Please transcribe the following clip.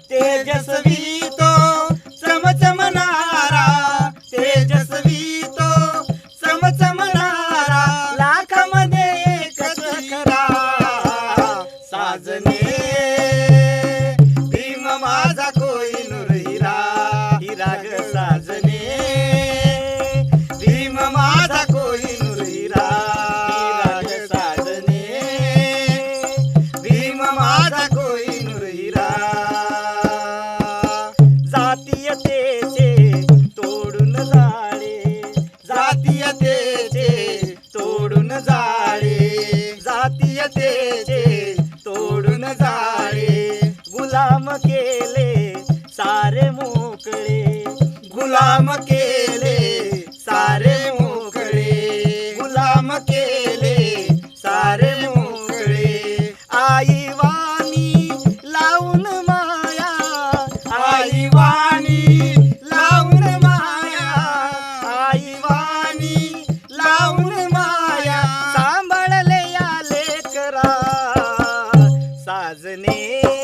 तेजस्वी तो चमचमणारा तेजस्वी तो चमचमणारा लाखामध्ये खरा साजने जातीयतेचे तोडून जाळे. गुलाम केले सारे मोकळे. गुलाम केले सारे मोकळे. गुलाम केले सारे मोकळे. आई वाणी लावून माया. आई वा में